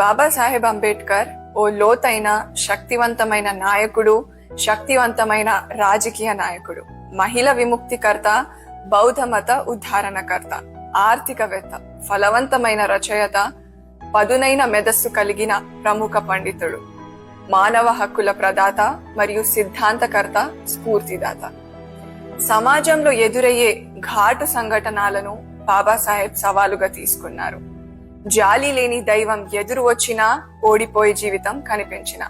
బాబాసాహెబ్ అంబేద్కర్ ఓ లోతైన శక్తివంతమైన నాయకుడు శక్తివంతమైన రాజకీయ నాయకుడు మహిళ విముక్తికర్త బౌద్ధ మత ఉద్ధారణకర్త ఆర్థికవేత్త ఫలవంతమైన రచయిత పదునైన మెదస్సు కలిగిన ప్రముఖ పండితుడు మానవ హక్కుల ప్రదాత మరియు సిద్ధాంతకర్త స్ఫూర్తిదాత. సమాజంలో ఎదురయ్యే ఘాటు సంఘటనలను బాబాసాహెబ్ సవాలుగా తీసుకున్నారు. జాలి లేని దైవం ఎదురు వచ్చినా ఓడిపోయే జీవితం కనిపించిన.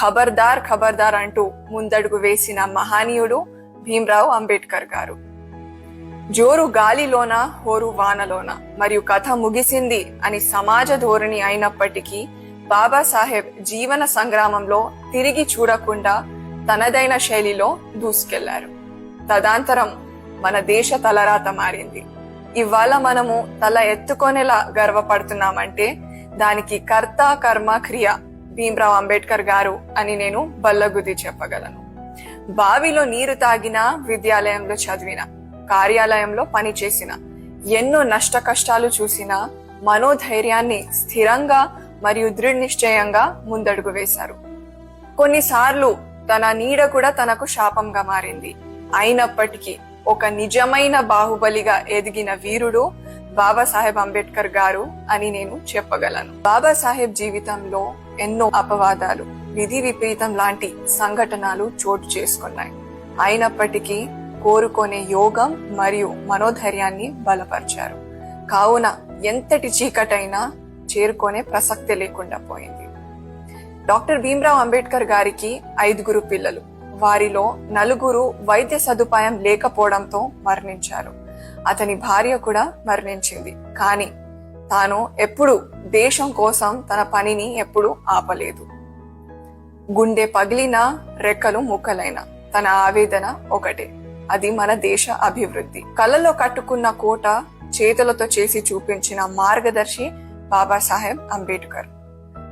ఖబర్దార్ ఖబర్దార్ అంటూ ముందడుగు వేసిన మహానీయుడు భీమ్రావ్ అంబేద్కర్ గారు. జోరు గాలిలోన హోరు వానలోన. మరియు కథ ముగిసింది అని సమాజ ధోరణి అయినప్పటికీ బాబాసాహెబ్ జీవన సంగ్రామంలో తిరిగి చూడకుండా తనదైన శైలిలో దూసుకెళ్ళారు. తదాంతరం మన దేశ తలరాత మారింది. ఇవాళ మనము తల ఎత్తుకొనేలా గర్వపడుతున్నామంటే దానికి కర్త కర్మ క్రియ భీమ్రావ్ అంబేద్కర్ గారు అని నేను బల్లగుద్ది చెప్పగలను. బావిలో నీరు తాగిన విద్యాలయంలో చదివిన కార్యాలయంలో పనిచేసిన ఎన్నో నష్ట కష్టాలు చూసిన మనోధైర్యాన్ని స్థిరంగా మరియు దృఢ నిశ్చయంగా ముందడుగు వేశారు. కొన్నిసార్లు తన నీడ కూడా తనకు శాపంగా మారింది. అయినప్పటికీ ఒక నిజమైన బాహుబలిగా ఎదిగిన వీరుడు బాబాసాహెబ్ అంబేద్కర్ గారు అని నేను చెప్పగలను. బాబాసాహెబ్ జీవితంలో ఎన్నో అపవాదాలు విధి విపరీతం లాంటి సంఘటనలు చోటు చేసుకున్నాయి. అయినప్పటికీ కోరుకునే యోగం మరియు మనోధైర్యాన్ని బలపరిచారు. కావున ఎంతటి చీకటైనా చేరుకునే ప్రసక్తి లేకుండా పోయింది. డాక్టర్ భీమ్రావ్ అంబేద్కర్ గారికి ఐదుగురు పిల్లలు. వారిలో నలుగురు వైద్య సదుపాయం లేకపోవడంతో మరణించారు. అతని భార్య కూడా మరణించింది. కానీ తాను ఎప్పుడు దేశం కోసం తన పనిని ఎప్పుడు ఆపలేదు. గుండె పగిలిన రెక్కలు ముక్కలైన తన ఆవేదన ఒకటే. అది మన దేశ అభివృద్ధి. కళ్ళలో కట్టుకున్న కోట చేతులతో చేసి చూపించిన మార్గదర్శి బాబాసాహెబ్ అంబేద్కర్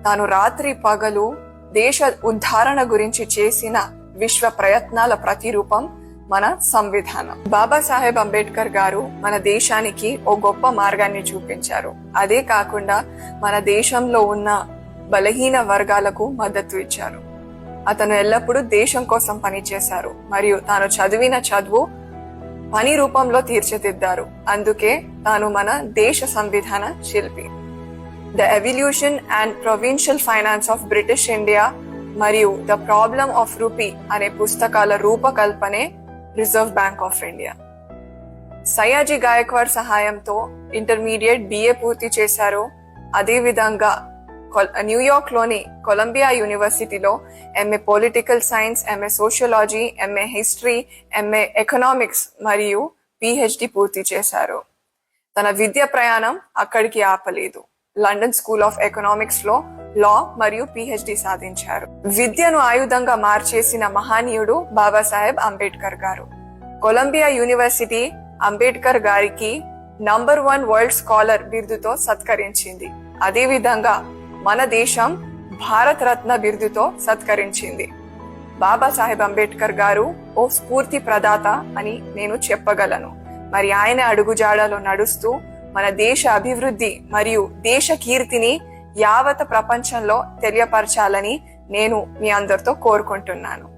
తాను రాత్రి పగలు దేశ ఉద్ధారణ గురించి చేసిన విశ్వ ప్రయత్నాల ప్రతిరూపం మన సంవిధానం. బాబాసాహెబ్ అంబేద్కర్ గారు మన దేశానికి ఓ గొప్ప మార్గాన్ని చూపించారు. అదే కాకుండా మన దేశంలో ఉన్న బలహీన వర్గాలకు మద్దతు ఇచ్చారు. అతను ఎల్లప్పుడూ దేశం కోసం పనిచేశారు మరియు తాను చదివిన చదువు పని రూపంలో తీర్చిదిద్దారు. అందుకే తాను మన దేశ సంవిధాన శిల్పి. The evolution and provincial finance of British India మరియు ద ప్రాబ్లమ్ ఆఫ్ రూపీ అనే పుస్తకాల రూపకల్పనే Reserve Bank of India Sayaji Gaekwad సహాయంతో ఇంటర్మీడియట్ బిఏ పూర్తి చేశారు. అదేవిధంగా న్యూయార్క్లోని కొలంబియా యూనివర్సిటీలో MA political science MA sociology MA history MA economics మరియు పిహెచ్డి పూర్తి చేశారు. తన విద్య ప్రయాణం అక్కడికి ఆపలేదు. లండన్ స్కూల్ ఆఫ్ ఎకనామిక్స్లో లా మరియు పిహెచ్డి సాధించారు. విద్యను ఆయుధంగా మార్చేసిన మహానీయుడు బాబాసాహెబ్ అంబేద్కర్ గారు. కొలంబియా యూనివర్సిటీ అంబేద్కర్ గారికి నంబర్ వన్ వరల్డ్ స్కాలర్ బిరుదుతో సత్కరించింది. అదే విధంగా మన దేశం భారత రత్న బిరుదుతో సత్కరించింది. బాబాసాహెబ్ అంబేద్కర్ గారు ఓ స్ఫూర్తి ప్రదాత అని నేను చెప్పగలను. మరి ఆయన అడుగుజాడలో నడుస్తూ మన దేశ అభివృద్ధి మరియు దేశ కీర్తిని యావత ప్రపంచంలో తెలియపరచాలని నేను మీ అందరితో కోరుకుంటున్నాను.